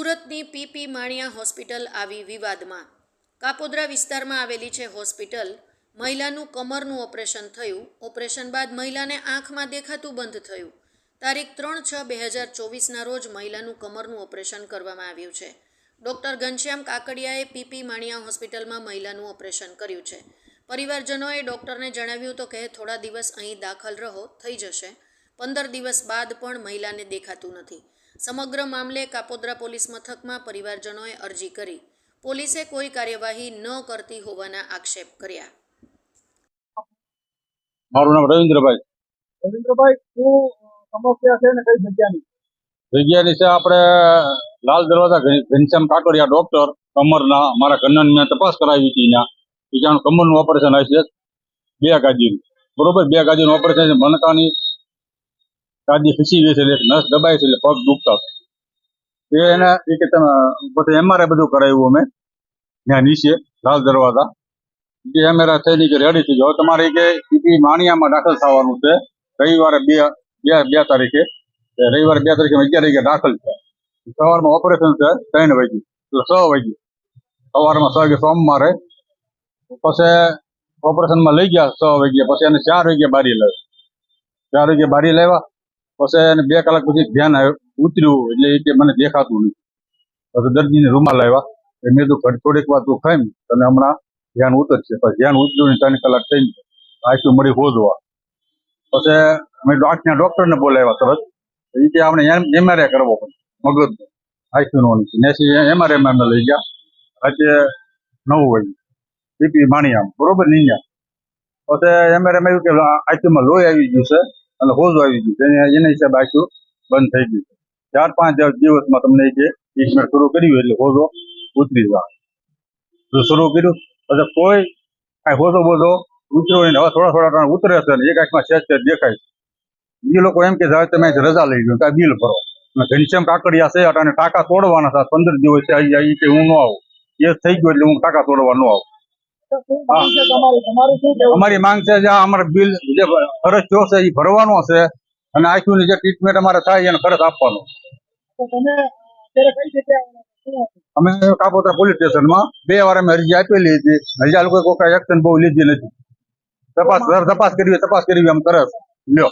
સુરતની PP Maniya hospital આવી વિવાદમાં. કાપોદ્રા વિસ્તારમાં આવેલી છે હોસ્પિટલ. મહિલાનું કમરનું ઓપરેશન થયું. ઓપરેશન બાદ મહિલાને આંખમાં દેખાતું બંધ થયું. તારીખ ત્રણ છ બે હજાર ચોવીસના રોજ મહિલાનું કમરનું ઓપરેશન કરવામાં આવ્યું છે. ડૉક્ટર ઘનશ્યામ કાકડિયાએ પીપી માણિયા હોસ્પિટલમાં મહિલાનું ઓપરેશન કર્યું છે. પરિવારજનોએ ડૉક્ટરને જણાવ્યું તો કે થોડા દિવસ અહીં દાખલ રહો, થઈ જશે. પંદર દિવસ બાદ પણ મહિલાને દેખાતું નથી. સમગ્ર મામલે કાપોદ્રા પોલીસ મથકમાં પરિવારજનોએ અરજી કરી. પોલીસે કોઈ કાર્યવાહી ન કરતી હોવાના આક્ષેપ કર્યા. મારું નામ રવિન્દ્રભાઈ. રવિન્દ્રભાઈ શું સમસ્યા છે ને કઈ જગ્યાની? જગ્યાની છે આપણે લાલ દરવાજા ઘન- ઘનશ્યામ કાકડિયા ડોક્ટર કમરના મારા કન્નન મેં તપાસ કરાવી હતી ત્યાં. બીજાનું કમરનું ઓપરેશન હશે બે ગાજીનું. બરોબર બે ગાજીનું ઓપરેશન મનકાની ગાદી ખસી ગઈ છે એટલે નસ દબાઈ છે એટલે પગ દુખતા એ એના એ કે તમે, પછી એમઆરઆઈ બધું કરાવ્યું અમે, ત્યાં નીચે, લાલ દરવાજા. જે એમઆરઆઈ થઈને કે રેડી થઈ ગયો. તમારે કે પીપી માણિયામાં દાખલ થવાનું છે. રવિવારે બે બે બે તારીખે. રવિવારે બે તારીખે અગિયાર વાગે દાખલ છે સવારમાં ઓપરેશન છે ત્રણ વાગે, એટલે છ વાગે. સવારમાં છ વાગે સોમવારે. પછી ઓપરેશનમાં લઈ ગયા છ વાગ્યા. પછી એને ચાર વાગ્યા બારી લાવ્યા ચાર વાગે બારી લાવ્યા. પછી એને બે કલાક પછી ધ્યાન આવ્યું ઉતર્યું એટલે એ મને દેખાતું નહીં પછી દર્દીને રૂમાલ લાવ્યા. એ મેં તો થોડીક વાર તું ખાઈ તને હમણાં ધ્યાન ઉતરશે પછી ધ્યાન ઉતર્યું ને ત્રણ કલાક થઈ આઈસ્યુ મળી હોદવા. પછી અમે આંખના ડોક્ટરને બોલાવ્યા તરત. એ કે આપણે એમઆરઆઈ કરવો પડે મગજ આઈસ્યુ નો નેસી એમઆરએ માં લઈ ગયા. આજે નવ વાગે બીપી માણિયામ, બરોબર નહીં ગયા પછી એમઆરએ માં આવ્યું કે આઈસ્યુ માં લોહી આવી ગયું છે. અને હોજ આવી ગયું તેને એને હિસાબે આખું બંધ થઈ ગયું ચાર પાંચ દિવસમાં તમને કે ટ્રીટમેન્ટ શરૂ કર્યું એટલે હોજો ઉતરી જાય. જો શરૂ કર્યું એટલે કોઈ કાંઈ હોજો બોજો ઉતર્યો ને, હવે થોડા થોડા ટાણ ઉતરે છે ને એક આંખમાં સેજ સેજ દેખાય છે. એ લોકો એમ કે હવે તમે રજા લઈ ગયો કાંઈ બિલ ભરો. ઘનશ્યામ કાકડિયા છે, અને ટાંકા તોડવાના હતા પંદર દિવસ છે અહીંયા કે હું ન આવું. એ થઈ ગયો એટલે હું ટાંકા તોડવા ન આવું. અમારી માંગ છે જે અમારે બિલ જે ખર્ચ થયો છે એ ભરવાનો છે અને આંખની જે ટ્રીટમેન્ટ અમારે થાય એને ખર્ચ આપવાનો? અમે કાપોતા પોલીસ સ્ટેશનમાં બે વાર અમે અરજી આપેલી હતી. હજી લોકો કોઈ કાંઈ એક્શન બહુ લીધી નથી. તપાસ તપાસ કરવી તપાસ કરવી એમ કરે લ્યો.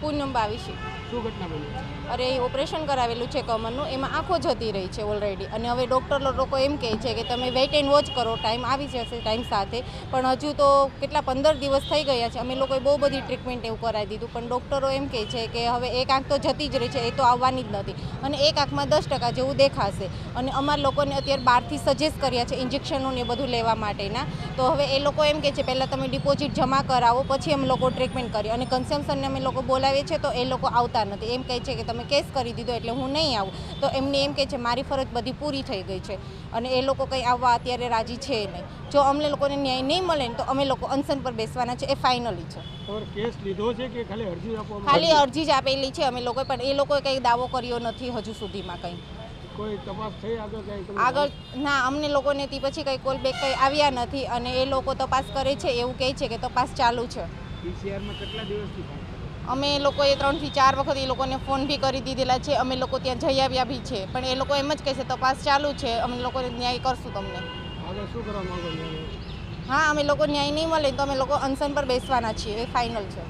પૂનમ બાવીસી શું ઘટના બની? અરે એ ઓપરેશન કરાવેલું છે કમરનું એમાં આંખો જતી રહી છે ઓલરેડી અને હવે ડૉક્ટર લોકો એમ કહે છે કે તમે વેઇટ એન્ડ વોચ કરો ટાઈમ આવી જશે ટાઈમ સાથે. પણ હજુ તો કેટલા પંદર દિવસ થઈ ગયા છે અમે લોકોએ બહુ બધી ટ્રીટમેન્ટ એવું કરાવી દીધું. પણ ડૉક્ટરો એમ કહે છે કે હવે એક આંખ તો જતી જ રહી છે એ તો આવવાની જ નથી. અને એક આંખમાં દસ ટકા જેવું દેખાશે. અને અમારા લોકોને અત્યારે બહારથી સજેસ્ટ કર્યા છે ઇન્જેક્શનો ને બધું લેવા માટેના. તો હવે એ લોકો એમ કહે છે પહેલાં તમે ડિપોઝિટ જમા કરાવો પછી અમે લોકો ટ્રીટમેન્ટ કરીએ. અને કન્સેમ્શનને અમે લોકો બોલાવીએ છીએ તો એ લોકો આવતા નથી. એમ કહે છે કે તમે કેસ કરી દીધો એટલે હું નહીં આવું. તો એમને એમ કહે છે મારી ફરજ બધી પૂરી થઈ ગઈ છે. અને એ લોકો કંઈ આવવા અત્યારે રાજી છે નહીં. જો અમને લોકોને ન્યાય નહીં મળે ને તો અમે લોકો અનશન પર બેસવાના છે. એ ફાઇનલી છે. કેસ લીધો છે કે ખાલી અરજી ખાલી અરજી જ આપેલી છે અમે લોકોએ પણ એ લોકોએ કંઈ દાવો કર્યો નથી હજુ સુધીમાં કંઈ. કોઈ તપાસ થઈ આગળ આગળ ના અમને લોકોને તે પછી કંઈ કોલ બેક કંઈ આવ્યા નથી અને એ લોકો તપાસ કરે છે એવું કહે છે કે તપાસ ચાલુ છે. પીસીઆરમાં કેટલા દિવસથી અમે લોકોએ ત્રણથી ચાર વખત એ લોકોને ફોન બી કરી દીધેલા છે. અમે લોકો ત્યાં જઈ આવ્યા બી છે. પણ એ લોકો એમ જ કહેશે તપાસ ચાલુ છે. અમે લોકોને ન્યાય કરશું તમને. હા અમે લોકો ન્યાય નહીં મળે તો અમે લોકો અનશન પર બેસવાના છીએ. એ ફાઇનલ છે.